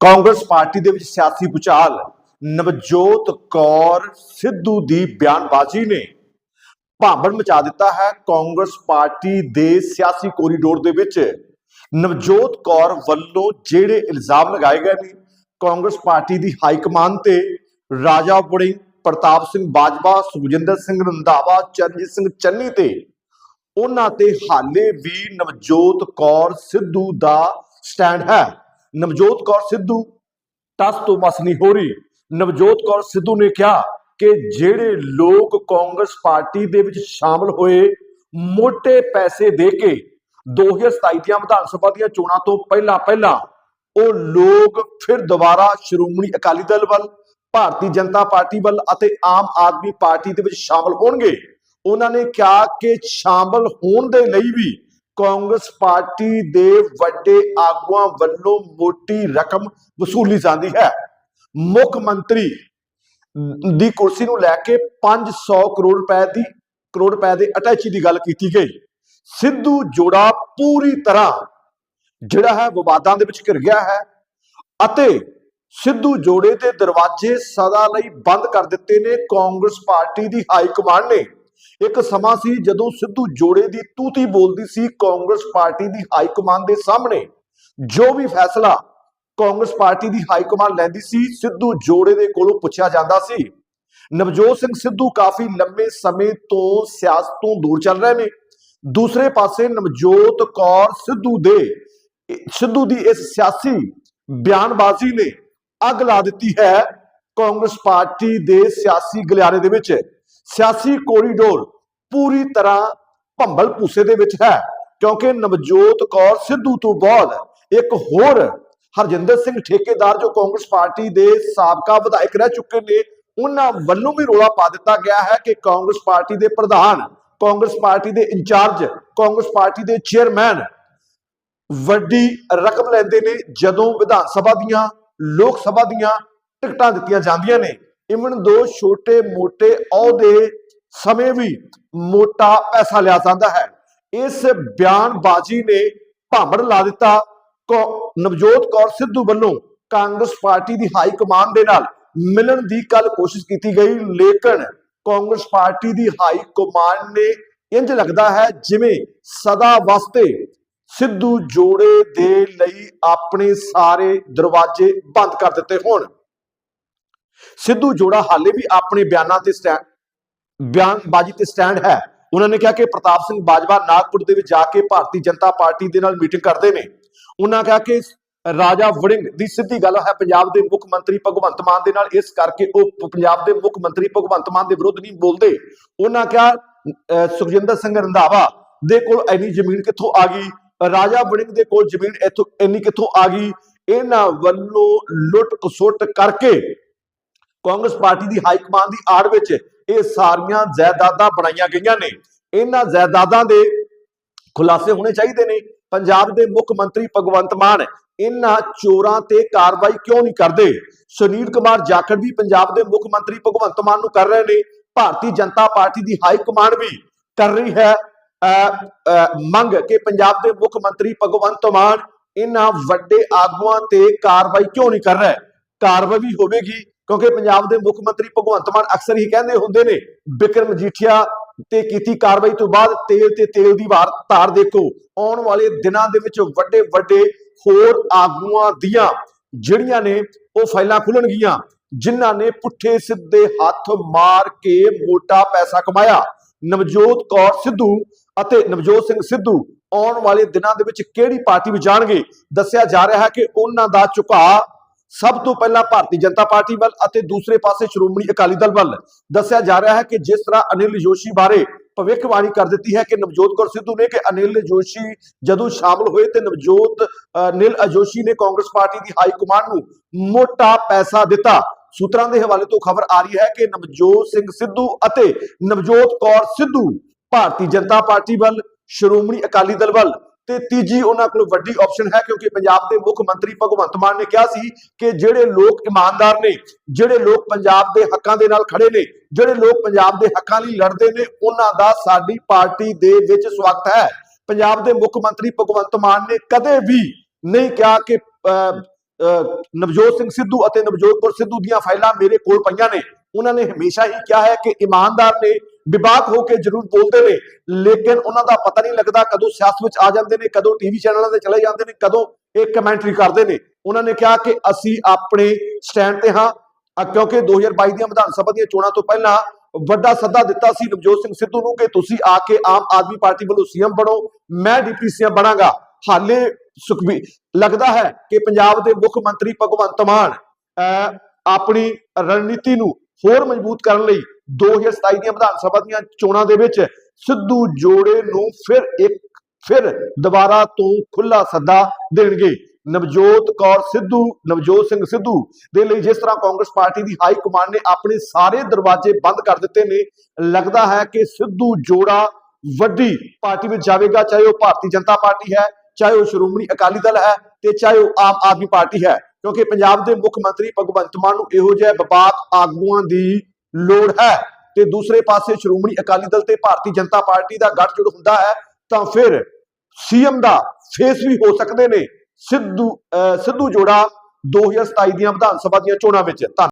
Congress party ਦੇ ਵਿੱਚ ਸਿਆਸੀ ਭੁਚਾਲ ਨਵਜੋਤ ਕੌਰ ਸਿੱਧੂ ਦੀ ਬਿਆਨਬਾਜ਼ੀ ਨੇ ਭਾਂਬੜ ਮਚਾ ਦਿੱਤਾ ਹੈ। ਕਾਂਗਰਸ ਪਾਰਟੀ ਦੇ ਸਿਆਸੀ ਕੋਰੀਡੋਰ ਦੇ ਵਿੱਚ ਨਵਜੋਤ ਕੌਰ ਵੱਲੋਂ ਜਿਹੜੇ ਇਲਜ਼ਾਮ ਲਗਾਏ ਗਏ ਨੇ, ਕਾਂਗਰਸ ਪਾਰਟੀ ਦੀ ਹਾਈ ਕਮਾਨ ਤੇ ਰਾਜਾ ਵੜਿੰਗ ਪ੍ਰਤਾਪ ਸਿੰਘ ਬਾਜਵਾ, ਸੁਖਜਿੰਦਰ ਸਿੰਘ ਰੰਧਾਵਾ, ਚਰਨਜੀਤ ਸਿੰਘ ਚੰਨੀ ਤੇ ਉਹਨਾਂ ਤੇ ਹਾਲੇ ਵੀ ਨਵਜੋਤ ਕੌਰ ਸਿੱਧੂ ਦਾ ਸਟੈਂਡ ਹੈ। ਨਵਜੋਤ ਕੌਰ ਸਿੱਧੂ। ਟਸ ਤੋਂ ਮਸ ਨਹੀਂ ਹੋ ਰਹੀ। ਨਵਜੋਤ ਕੌਰ ਸਿੱਧੂ ਨੇ ਕਿਹਾ ਕਿ ਜਿਹੜੇ ਲੋਕ ਕਾਂਗਰਸ ਪਾਰਟੀ ਦੇ ਵਿੱਚ ਸ਼ਾਮਲ ਹੋਏ ਮੋٹے ਪੈਸੇ ਦੇ ਕੇ 2027 ਦੀਆਂ ਵਿਧਾਨ ਸਭਾ ਦੀਆਂ ਚੋਣਾਂ ਤੋਂ ਪਹਿਲਾਂ ਪਹਿਲਾਂ ਉਹ ਲੋਕ ਫਿਰ ਦੁਬਾਰਾ ਸ਼੍ਰੋਮਣੀ ਅਕਾਲੀ ਦਲ ਵੱਲ, ਭਾਰਤੀ ਜਨਤਾ ਪਾਰਟੀ ਵੱਲ ਅਤੇ ਆਮ ਆਦਮੀ ਪਾਰਟੀ ਦੇ ਵਿੱਚ ਸ਼ਾਮਲ ਹੋਣਗੇ। ਉਹਨਾਂ ਨੇ ਕਿਹਾ ਕਿ ਸ਼ਾਮਲ ਹੋਣ ਦੇ ਲਈ ਵੀ ਕਾਂਗਰਸ ਪਾਰਟੀ ਦੇ ਵੱਡੇ ਆਗੂਆਂ ਵੱਲੋਂ ਮੋਟੀ ਰਕਮ ਵਸੂਲੀ ਜਾਂਦੀ ਹੈ। ਮੁੱਖ ਮੰਤਰੀ ਦੀ ਕੁਰਸੀ ਨੂੰ ਲੈ ਕੇ 500 ਕਰੋੜ ਰੁਪਏ ਦੀ, ਕਰੋੜ ਰੁਪਏ ਦੇ ਅਟੈਚੀ ਦੀ ਗੱਲ ਕੀਤੀ ਗਈ। ਸਿੱਧੂ ਜੋੜਾ ਪੂਰੀ ਤਰ੍ਹਾਂ ਜਿਹੜਾ ਹੈ ਵਿਵਾਦਾਂ ਦੇ ਵਿੱਚ ਘਿਰ ਗਿਆ ਹੈ ਅਤੇ ਸਿੱਧੂ ਜੋੜੇ ਦੇ ਦਰਵਾਜ਼ੇ ਸਦਾ ਲਈ ਬੰਦ ਕਰ ਦਿੱਤੇ ਨੇ ਕਾਂਗਰਸ ਪਾਰਟੀ ਦੀ ਹਾਈ ਕਮਾਂਡ ਨੇ। ਇੱਕ ਸਮਾਂ ਸੀ ਜਦੋਂ ਸਿੱਧੂ ਜੋੜੇ ਦੀ ਤੂਤੀ ਬੋਲਦੀ ਸੀ ਕਾਂਗਰਸ ਪਾਰਟੀ ਦੀ ਹਾਈ ਕਮਾਨ ਦੇ ਸਾਹਮਣੇ। ਜੋ ਵੀ ਫੈਸਲਾ ਕਾਂਗਰਸ ਪਾਰਟੀ ਦੀ ਹਾਈ ਕਮਾਨ ਲੈਂਦੀ ਸੀ, ਸਿੱਧੂ ਜੋੜੇ ਦੇ ਕੋਲੋਂ ਪੁੱਛਿਆ ਜਾਂਦਾ ਸੀ। ਨਵਜੋਤ ਸਿੰਘ ਸਿੱਧੂ ਕਾਫੀ ਲੰਬੇ ਸਮੇਂ ਤੋਂ ਸਿਆਸਤ ਤੋਂ ਦੂਰ ਚੱਲ ਰਹੇ ਨੇ। ਦੂਸਰੇ ਪਾਸੇ ਨਵਜੋਤ ਕੌਰ ਸਿੱਧੂ ਦੇ ਸਿੱਧੂ ਦੀ ਇਸ ਸਿਆਸੀ ਬਿਆਨਬਾਜ਼ੀ ਨੇ ਅੱਗ ਲਾ ਦਿੱਤੀ ਹੈ ਕਾਂਗਰਸ ਪਾਰਟੀ ਦੇ ਸਿਆਸੀ ਗਲਿਆਰੇ ਦੇ ਵਿੱਚ। ਸਿਆਸੀ ਕੋਰੀਡੋਰ ਪੂਰੀ ਤਰ੍ਹਾਂ ਭੰਬਲ ਭੂਸੇ ਦੇ ਵਿੱਚ ਹੈ, ਕਿਉਂਕਿ ਨਵਜੋਤ ਕੌਰ ਸਿੱਧੂ ਤੋਂ ਬਾਅਦ ਇੱਕ ਹੋਰ ਹਰਜਿੰਦਰ ਸਿੰਘ ਠੇਕੇਦਾਰ ਜੋ ਕਾਂਗਰਸ ਪਾਰਟੀ ਦੇ ਸਾਬਕਾ ਵਿਧਾਇਕ ਰਹਿ ਚੁੱਕੇ ਨੇ, ਉਹਨਾਂ ਵੱਲੋਂ ਵੀ ਰੋਲਾ ਪਾ ਦਿੱਤਾ ਗਿਆ ਹੈ ਕਿ ਕਾਂਗਰਸ ਪਾਰਟੀ ਦੇ ਪ੍ਰਧਾਨ, ਕਾਂਗਰਸ ਪਾਰਟੀ ਦੇ ਇੰਚਾਰਜ, ਕਾਂਗਰਸ ਪਾਰਟੀ ਦੇ ਚੇਅਰਮੈਨ ਵੱਡੀ ਰਕਮ ਲੈਂਦੇ ਨੇ ਜਦੋਂ ਵਿਧਾਨ ਸਭਾ ਦੀਆਂ, ਲੋਕ ਸਭਾ ਦੀਆਂ ਟਿਕਟਾਂ ਦਿੱਤੀਆਂ ਜਾਂਦੀਆਂ ਨੇ। ਇਵਨ ਦੋ ਛੋਟੇ ਮੋਟੇ ਅਹੁਦੇ ਸਮੇਂ ਵੀ ਮੋਟਾ ਪੈਸਾ ਲਿਆ ਜਾਂਦਾ ਹੈ। ਇਸ ਬਿਆਨਬਾਜ਼ੀ ਨੇ ਭਾਂਬੜ ਲਾ ਦਿੱਤਾ। ਨਵਜੋਤ ਕੌਰ ਸਿੱਧੂ ਵੱਲੋਂ ਕਾਂਗਰਸ ਪਾਰਟੀ ਦੀ ਹਾਈ ਕਮਾਂਡ ਦੇ ਨਾਲ ਮਿਲਣ ਦੀ ਕੱਲ ਕੋਸ਼ਿਸ਼ ਕੀਤੀ ਗਈ, ਲੇਕਿਨ ਕਾਂਗਰਸ ਪਾਰਟੀ ਦੀ ਹਾਈ ਕਮਾਂਡ ਨੇ ਇੰਜ ਲੱਗਦਾ ਹੈ ਜਿਵੇਂ ਸਦਾ ਵਾਸਤੇ ਸਿੱਧੂ ਜੋੜੇ ਦੇ ਲਈ ਆਪਣੇ ਸਾਰੇ ਦਰਵਾਜ਼ੇ ਬੰਦ ਕਰ ਦਿੱਤੇ ਹੋਣ। ਸਿੱਧੂ ਜੋੜਾ ਹਾਲੇ ਵੀ ਆਪਣੇ ਬਿਆਨਾਂ ਤੇ ਸਟੈਂਡ ਬਿਆਨਬਾਜ਼ੀ ਤੇ ਸਟੈਂਡ ਹੈ। ਉਹਨਾਂ ਨੇ ਕਿਹਾ ਕਿ ਪ੍ਰਤਾਪ ਸਿੰਘ ਬਾਜਵਾ ਨਾਗਪੁਰ ਦੇ ਵਿੱਚ ਜਾ ਕੇ ਭਾਰਤੀ ਜਨਤਾ ਪਾਰਟੀ ਦੇ ਨਾਲ ਮੀਟਿੰਗ ਕਰਦੇ ਨੇ। ਉਹਨਾਂ ਕਿਹਾ ਕਿ ਰਾਜਾ ਵੜਿੰਗ ਦੀ ਸਿੱਧੀ ਗੱਲ ਹੈ, ਪੰਜਾਬ ਦੇ ਮੁੱਖ ਮੰਤਰੀ ਭਗਵੰਤ ਮਾਨ ਦੇ ਨਾਲ ਇਸ ਕਰਕੇ ਉਹ ਪੰਜਾਬ ਦੇ ਮੁੱਖ ਮੰਤਰੀ ਭਗਵੰਤ ਮਾਨ ਦੇ ਵਿਰੁੱਧ ਨਹੀਂ ਬੋਲਦੇ। ਉਹਨਾਂ ਕਿਹਾ ਸੁਖਜਿੰਦਰ ਸਿੰਘ ਰੰਧਾਵਾ ਦੇ ਕੋਲ ਐਨੀ ਜ਼ਮੀਨ ਕਿੱਥੋਂ ਆ ਗਈ? ਰਾਜਾ ਵੜਿੰਗ ਦੇ ਕੋਲ ਜ਼ਮੀਨ ਇੱਥੋਂ ਇੰਨੀ ਕਿੱਥੋਂ ਆ ਗਈ? ਇਹਨਾਂ ਵੱਲੋਂ ਲੁੱਟ ਖਸੁੱਟ ਕਰਕੇ ਕਾਂਗਰਸ ਪਾਰਟੀ ਦੀ ਹਾਈ ਕਮਾਂਡ ਦੀ ਆੜ ਵਿੱਚ ਇਹ ਸਾਰੀਆਂ ਜਾਇਦਾਦਾਂ ਬਣਾਈਆਂ ਗਈਆਂ ਨੇ। ਇਹਨਾਂ ਜਾਇਦਾਦਾਂ ਦੇ ਖੁਲਾਸੇ ਹੋਣੇ ਚਾਹੀਦੇ ਨੇ। ਪੰਜਾਬ ਦੇ ਮੁੱਖ ਮੰਤਰੀ ਭਗਵੰਤ ਮਾਨ ਇਹਨਾਂ ਚੋਰਾਂ ਤੇ ਕਾਰਵਾਈ ਕਿਉਂ ਨਹੀਂ ਕਰਦੇ? ਸੁਨੀਲ ਕੁਮਾਰ ਜਾਖੜ ਵੀ ਪੰਜਾਬ ਦੇ ਮੁੱਖ ਮੰਤਰੀ ਭਗਵੰਤ ਮਾਨ ਨੂੰ ਕਰ ਰਹੇ ਨੇ। ਭਾਰਤੀ ਜਨਤਾ ਪਾਰਟੀ ਦੀ ਹਾਈ ਕਮਾਂਡ ਵੀ ਕਰ ਰਹੀ ਹੈ। ਅਹ, ਅਹ, ਮੰਗ ਕਿ ਪੰਜਾਬ ਦੇ ਮੁੱਖ ਮੰਤਰੀ ਭਗਵੰਤ ਮਾਨ ਇਹਨਾਂ ਵੱਡੇ ਆਗੂਆਂ ਤੇ ਕਾਰਵਾਈ ਕਿਉਂ ਨਹੀਂ ਕਰ ਰਿਹਾ? ਕਾਰਵਾਈ ਵੀ ਹੋਵੇਗੀ। ਕਿਉਂਕਿ ਪੰਜਾਬ ਦੇ ਮੁੱਖ ਮੰਤਰੀ ਭਗਵੰਤ ਮਾਨ ਅਕਸਰ ਹੀ ਕਹਿੰਦੇ ਹੁੰਦੇ ਨੇ ਬਿਕਰਮ ਮਜੀਠੀਆ ਤੇ ਕੀਤੀ ਕਾਰਵਾਈ ਤੋਂ ਬਾਅਦ ਤੇਲ ਤੇ ਤੇਲ ਦੀ ਵਾਰ ਧਾਰ ਦੇਖੋ। ਆਉਣ ਵਾਲੇ ਦਿਨਾਂ ਦੇ ਵਿੱਚ ਵੱਡੇ ਵੱਡੇ ਹੋਰ ਆਗੂਆਂ ਦੀਆਂ ਜਿਹੜੀਆਂ ਨੇ, ਉਹ ਫਾਈਲਾਂ ਖੁੱਲਣਗੀਆਂ, ਜਿਨ੍ਹਾਂ ਨੇ ਪੁੱਠੇ ਸਿੱਧੇ ਹੱਥ ਮਾਰ ਕੇ ਮੋਟਾ ਪੈਸਾ ਕਮਾਇਆ। ਨਵਜੋਤ ਕੌਰ ਸਿੱਧੂ ਅਤੇ ਨਵਜੋਤ ਸਿੰਘ ਸਿੱਧੂ ਆਉਣ ਵਾਲੇ ਦਿਨਾਂ ਦੇ ਵਿੱਚ ਕਿਹੜੀ ਪਾਰਟੀ ਵਿੱਚ ਜਾਣਗੇ? ਦੱਸਿਆ ਜਾ ਰਿਹਾ ਹੈ ਕਿ ਉਹਨਾਂ ਦਾ ਝੁਕਾਅ ਸਭ ਤੋਂ ਪਹਿਲਾਂ ਭਾਰਤੀ ਜਨਤਾ ਪਾਰਟੀ ਵੱਲ ਅਤੇ ਦੂਸਰੇ ਪਾਸੇ ਸ਼੍ਰੋਮਣੀ ਅਕਾਲੀ ਦਲ ਵੱਲ ਦੱਸਿਆ ਜਾ ਰਿਹਾ ਹੈ ਕਿ ਜਿਸ ਤਰ੍ਹਾਂ ਅਨਿਲ ਜੋਸ਼ੀ ਬਾਰੇ ਭਵਿੱਖਬਾਣੀ ਕਰ ਦਿੱਤੀ ਹੈ ਕਿ ਨਵਜੋਤ ਕੌਰ ਸਿੱਧੂ ਨੇ ਕਿ ਅਨਿਲ ਜੋਸ਼ੀ ਜਦੋਂ ਸ਼ਾਮਲ ਹੋਏ ਤੇ ਨਵਜੋਤ, ਅਨਿਲ ਅਜੋਸ਼ੀ ਨੇ ਕਾਂਗਰਸ ਪਾਰਟੀ ਦੀ ਹਾਈ ਕਮਾਂਡ ਨੂੰ ਮੋਟਾ ਪੈਸਾ ਦਿੱਤਾ। ਸੂਤਰਾਂ ਦੇ ਹਵਾਲੇ ਤੋਂ ਖਬਰ ਆ ਰਹੀ ਹੈ ਕਿ ਨਵਜੋਤ ਸਿੰਘ ਸਿੱਧੂ ਅਤੇ ਨਵਜੋਤ ਕੌਰ ਸਿੱਧੂ ਭਾਰਤੀ ਜਨਤਾ ਪਾਰਟੀ ਵੱਲ, ਸ਼੍ਰੋਮਣੀ ਅਕਾਲੀ ਦਲ ਵੱਲ ਤੇ ਤੀਜੀ ਉਹਨਾਂ ਕੋਲ ਵੱਡੀ ਆਪਸ਼ਨ ਹੈ ਕਿਉਂਕਿ ਪੰਜਾਬ ਦੇ ਮੁੱਖ ਮੰਤਰੀ ਭਗਵੰਤ ਮਾਨ ਨੇ ਕਿਹਾ ਸੀ ਕਿ ਜਿਹੜੇ ਲੋਕ ਇਮਾਨਦਾਰ ਨੇ ਜਿਹੜੇ ਲੋਕ ਪੰਜਾਬ ਦੇ ਹੱਕਾਂ ਦੇ ਨਾਲ ਖੜੇ ਨੇ ਜਿਹੜੇ ਲੋਕ ਪੰਜਾਬ ਦੇ ਹੱਕਾਂ ਲਈ ਲੜਦੇ ਨੇ ਉਹਨਾਂ ਦਾ ਸਾਡੀ ਪਾਰਟੀ ਦੇ ਵਿੱਚ ਸਵਾਗਤ ਹੈ। ਪੰਜਾਬ ਦੇ ਮੁੱਖ ਮੰਤਰੀ ਭਗਵੰਤ ਮਾਨ ਨੇ ਕਦੇ ਵੀ ਨਹੀਂ ਕਿਹਾ ਕਿ ਅਹ, ਅਹ, ਨਵਜੋਤ ਸਿੰਘ ਸਿੱਧੂ ਅਤੇ ਨਵਜੋਤ ਕੌਰ ਸਿੱਧੂ ਦੀਆਂ ਫਾਈਲਾਂ ਮੇਰੇ ਕੋਲ ਪਈਆਂ ਨੇ। ਉਹਨਾਂ ਨੇ ਹਮੇਸ਼ਾ ਹੀ ਕਿਹਾ ਹੈ ਕਿ ਇਮਾਨਦਾਰ ਨੇ ਵਿਵਾਕ ਹੋ ਕੇ ਜ਼ਰੂਰ ਬੋਲਦੇ ਨੇ ਲੇਕਿਨ ਉਹਨਾਂ ਦਾ ਪਤਾ ਨਹੀਂ ਲੱਗਦਾ ਕਦੋਂ ਸਿਆਸਤ ਵਿੱਚ ਆ ਜਾਂਦੇ ਨੇ ਕਦੋਂ ਟੀਵੀ ਚੈਨਲਾਂ ਤੇ ਚਲੇ ਜਾਂਦੇ ਨੇ ਕਦੋਂ ਇਹ ਕਮੈਂਟਰੀ ਕਰਦੇ ਨੇ। ਉਹਨਾਂ ਨੇ ਕਿਹਾ ਕਿ ਅਸੀਂ ਆਪਣੇ ਸਟੈਂਡ ਤੇ ਹਾਂ ਅ, ਕਿਉਂਕਿ 2022 ਦੀਆਂ ਵਿਧਾਨ ਸਭਾ ਦੀਆਂ ਚੋਣਾਂ ਤੋਂ ਪਹਿਲਾਂ ਵੱਡਾ ਸੱਦਾ ਦਿੱਤਾ ਸੀ ਨਵਜੋਤ ਸਿੰਘ ਸਿੱਧੂ ਨੂੰ ਕਿ ਤੁਸੀਂ ਆ ਕੇ ਆਮ ਆਦਮੀ ਪਾਰਟੀ ਵੱਲੋਂ ਸੀਐਮ ਬਣੋ ਮੈਂ ਡਿਪਟੀ ਸੀਐਮ ਬਣਾਂਗਾ। ਹਾਲੇ ਸੁਖਬੀ ਲੱਗਦਾ ਹੈ ਕਿ ਪੰਜਾਬ ਦੇ ਮੁੱਖ ਮੰਤਰੀ ਭਗਵੰਤ ਮਾਨ ਅਹ, ਆਪਣੀ ਰਣਨੀਤੀ ਨੂੰ ਹੋਰ ਮਜ਼ਬੂਤ ਕਰਨ ਲਈ 2027 ਦੀਆਂ ਵਿਧਾਨ ਸਭਾ ਦੀਆਂ ਚੋਣਾਂ ਦੇ ਵਿੱਚ ਸਿੱਧੂ ਜੋੜੇ ਨੂੰ ਫਿਰ ਇੱਕ, ਫਿਰ ਦੁਬਾਰਾ ਤੋਂ ਖੁੱਲਾ ਸੱਦਾ ਦੇਣਗੇ। ਨਵਜੋਤ ਕੌਰ ਸਿੱਧੂ, ਨਵਜੋਤ ਸਿੰਘ ਸਿੱਧੂ ਦੇ ਲਈ ਜਿਸ ਤਰ੍ਹਾਂ ਕਾਂਗਰਸ ਪਾਰਟੀ ਦੀ ਹਾਈ ਕਮਾਂਡ ਨੇ ਆਪਣੇ ਸਾਰੇ ਦਰਵਾਜ਼ੇ ਬੰਦ ਕਰ ਦਿੱਤੇ ਨੇ, ਲੱਗਦਾ ਹੈ ਕਿ ਸਿੱਧੂ ਜੋੜਾ ਵੱਡੀ ਪਾਰਟੀ ਵਿੱਚ ਜਾਵੇਗਾ, ਚਾਹੇ ਉਹ ਭਾਰਤੀ ਜਨਤਾ ਪਾਰਟੀ ਹੈ, ਚਾਹੇ ਉਹ ਸ਼੍ਰੋਮਣੀ ਅਕਾਲੀ ਦਲ ਹੈ ਤੇ ਚਾਹੇ ਉਹ ਆਮ ਆਦਮੀ ਪਾਰਟੀ ਹੈ। ਕਿਉਂਕਿ ਪੰਜਾਬ ਦੇ ਮੁੱਖ ਮੰਤਰੀ ਭਗਵੰਤ ਮਾਨ ਨੂੰ ਇਹੋ ਜਿਹੇ ਵਿਪਾਕ ਆਗੂਆਂ ਦੀ ਲੋੜ ਹੈ ਤੇ ਦੂਸਰੇ ਪਾਸੇ ਸ਼੍ਰੋਮਣੀ ਅਕਾਲੀ ਦਲ ਤੇ ਭਾਰਤੀ ਜਨਤਾ ਪਾਰਟੀ ਦਾ ਗੱਠਜੋੜ ਹੁੰਦਾ ਹੈ, ਤਾਂ ਫਿਰ ਸੀਐਮ ਦਾ ਫੇਸ ਵੀ ਹੋ ਸਕਦੇ ਨੇ ਸਿੱਧੂ, ਅਹ ਸਿੱਧੂ ਜੋੜਾ 2027 ਦੀਆਂ ਵਿਧਾਨ ਸਭਾ ਦੀਆਂ ਚੋਣਾਂ ਵਿੱਚ। ਧੰਨ